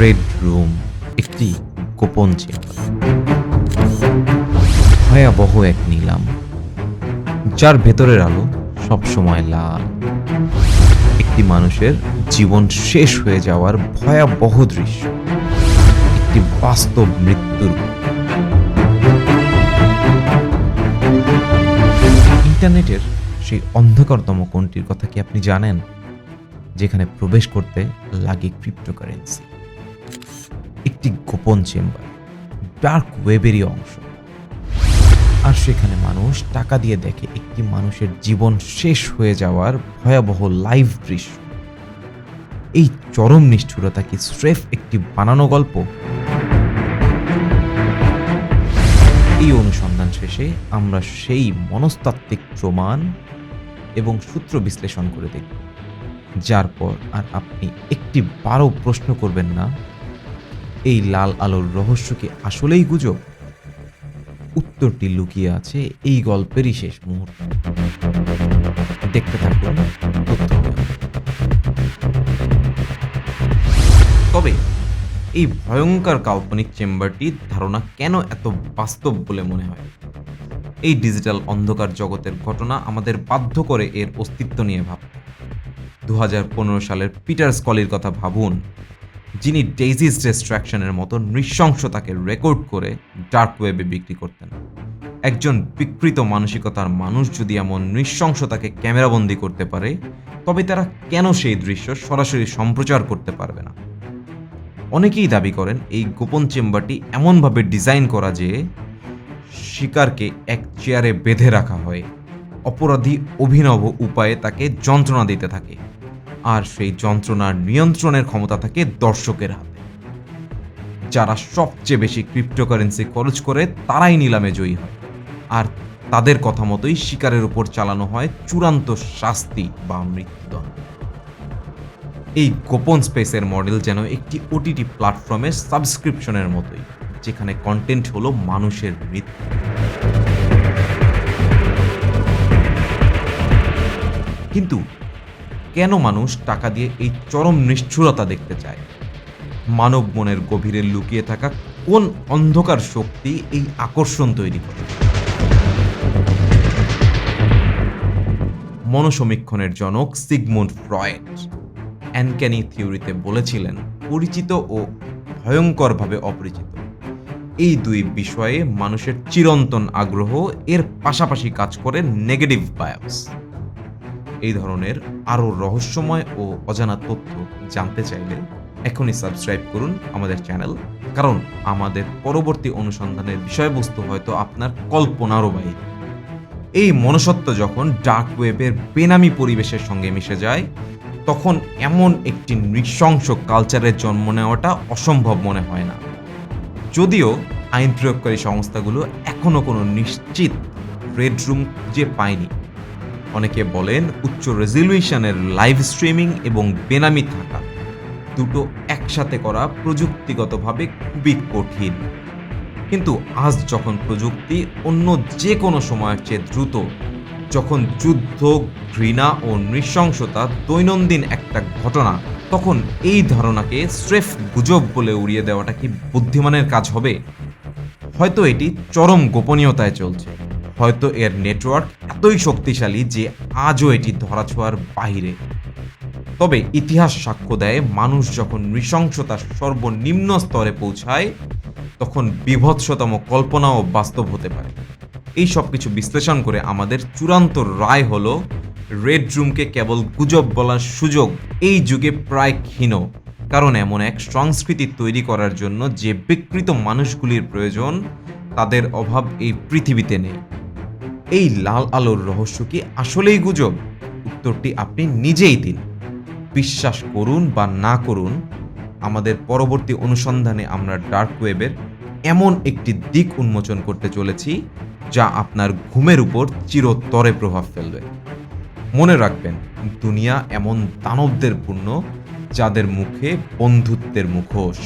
Red room, একটি গোপন chamber ভয়াবহ এক নিলাম, যার ভেতরের আলো সবসময় লাল। একটি মানুষের জীবন শেষ হয়ে যাওয়ার ভয়াবহ দৃশ্য, একটি বাস্তব মৃত্যুর ইন্টারনেটের সেই অন্ধকারতম কোনটির কথা কি আপনি জানেন? যেখানে প্রবেশ করতে লাগে ক্রিপ্টোকারেন্সি একটি গোপন চেম্বার, ডার্ক ওয়েবেরই অংশ। আর সেখানে মানুষ টাকা দিয়ে দেখে একটি মানুষের জীবন শেষ হয়ে যাওয়ার ভয়াবহ লাইভ দৃশ্য। এই চরম নিষ্ঠুরতা কি স্রেফ একটি বানানো গল্প? এই অনুসন্ধান শেষে আমরা সেই মনস্তাত্ত্বিক প্রমাণ এবং সূত্র বিশ্লেষণ করে দেখব, যার পর আর আপনি একটি বারও প্রশ্ন করবেন না। এই লাল আলোর রহস্য কি আসলেই গুজব? উত্তরটি লুকিয়ে আছে এই গল্পেরই শেষ মুহূর্ত। দেখতে থাকুন তবে, এই ভয়ঙ্কর কাল্পনিক চেম্বারটির ধারণা কেন এত বাস্তব বলে মনে হয়? এই ডিজিটাল অন্ধকার জগতের ঘটনা আমাদের বাধ্য করে এর অস্তিত্ব নিয়ে ভাবতে। দু সালের পিটার স্কলির কথা ভাবুন। যিনি ডেইজিস ডিস্ট্রাকশনের মতো নৃশংসতাকে রেকর্ড করে ডার্ক ওয়েবে বিক্রি করতেন। একজন বিকৃত মানসিকতার মানুষ যদি এমন নৃশংসতাকে ক্যামেরাবন্দি করতে পারে, তবে তারা কেন সেই দৃশ্য সরাসরি সম্প্রচার করতে পারবে না? অনেকেই দাবি করেন এই গোপন চেম্বারটি এমনভাবে ডিজাইন করা যে শিকারকে এক চেয়ারে বেঁধে রাখা হয়। অপরাধী অভিনব উপায়ে তাকে যন্ত্রণা দিতে থাকে। আর সেই যন্ত্রণার নিয়ন্ত্রণের ক্ষমতা থাকে দর্শকের হাতে। যারা সবচেয়ে বেশি ক্রিপ্টোকারেন্সি খরচ করে, তারাই নিলামে জয়ী হয়। আর তাদের কথা মতোই শিকারের উপর চালানো হয় চূড়ান্ত শাস্তি বা মৃত্যুদণ্ড। এই গোপন স্পেসের মডেল যেন একটি ওটিটি প্ল্যাটফর্মের সাবস্ক্রিপশনের মতোই, যেখানে কন্টেন্ট হলো মানুষের মৃত্যু। কিন্তু কেন মানুষ টাকা দিয়ে এই চরম নিষ্ঠুরতা দেখতে চায়? মানব মনের গভীরে লুকিয়ে থাকা কোন অন্ধকার শক্তি এই আকর্ষণ তৈরি করে? মনসমীক্ষণের জনক সিগমুন্ড ফ্রয়েড। অ্যানক্যানি থিওরিতে বলেছিলেন, পরিচিত ও ভয়ঙ্করভাবে অপরিচিত। এই দুই বিষয়ে মানুষের চিরন্তন আগ্রহ, এর পাশাপাশি কাজ করে নেগেটিভ বায়াস এই ধরনের আরও রহস্যময় ও অজানা তথ্য জানতে চাইলে এখনই সাবস্ক্রাইব করুন আমাদের চ্যানেল। কারণ আমাদের পরবর্তী অনুসন্ধানের বিষয়বস্তু হয়তো আপনার কল্পনারও বাইরে। এই মনসত্ব যখন ডার্ক ওয়েবের বেনামি পরিবেশের সঙ্গে মিশে যায়, তখন এমন একটি নৃশংস কালচারের জন্ম নেওয়াটা অসম্ভব মনে হয় না। যদিও আইন প্রয়োগকারী সংস্থাগুলো এখনও কোনো নিশ্চিত রেড রুম খুঁজে পায়নি। অনেকে বলেন উচ্চ রেজলিউশনের লাইভ স্ট্রিমিং এবং বেনামি থাকা দুটো একসাথে করা প্রযুক্তিগতভাবে খুবই কঠিন। কিন্তু আজ যখন প্রযুক্তি অন্য যে কোনো সময়ের চেয়ে দ্রুত, যখন যুদ্ধ, ঘৃণা ও নৃশংসতা দৈনন্দিন একটা ঘটনা, তখন এই ধারণাকে স্রেফ গুজব বলে উড়িয়ে দেওয়াটা কি বুদ্ধিমানের কাজ হবে? হয়তো এটি চরম গোপনীয়তায় চলছে। হয়তো এর নেটওয়ার্ক এতই শক্তিশালী যে আজও এটি ধরাছোঁয়ার বাহিরে। তবে ইতিহাস সাক্ষ্য দেয়, মানুষ যখন নৃশংসতার সর্বনিম্ন স্তরে পৌঁছায়, তখন বিভৎসতম কল্পনাও বাস্তব হতে পারে। এই সব কিছু বিশ্লেষণ করে আমাদের চূড়ান্ত রায় হলো রেড রুমকে কেবল গুজব বলার সুযোগ এই যুগে প্রায় ক্ষীণ, কারণ এমন এক সংস্কৃতি তৈরি করার জন্য যে বিকৃত মানুষগুলির প্রয়োজন, তাদের অভাব এই পৃথিবীতে নেই। এই লাল আলোর রহস্য কি আসলেই গুজব? উত্তরটি আপনি নিজেই দিন। বিশ্বাস করুন বা না করুন, আমাদের পরবর্তী অনুসন্ধানে আমরা ডার্ক ওয়েবের এমন একটি দিক উন্মোচন করতে চলেছি, যা আপনার ঘুমের উপর চিরতরে প্রভাব ফেলবে। মনে রাখবেন, দুনিয়া এমন দানবদের পূর্ণ, যাদের মুখে বন্ধুত্বের মুখোশ।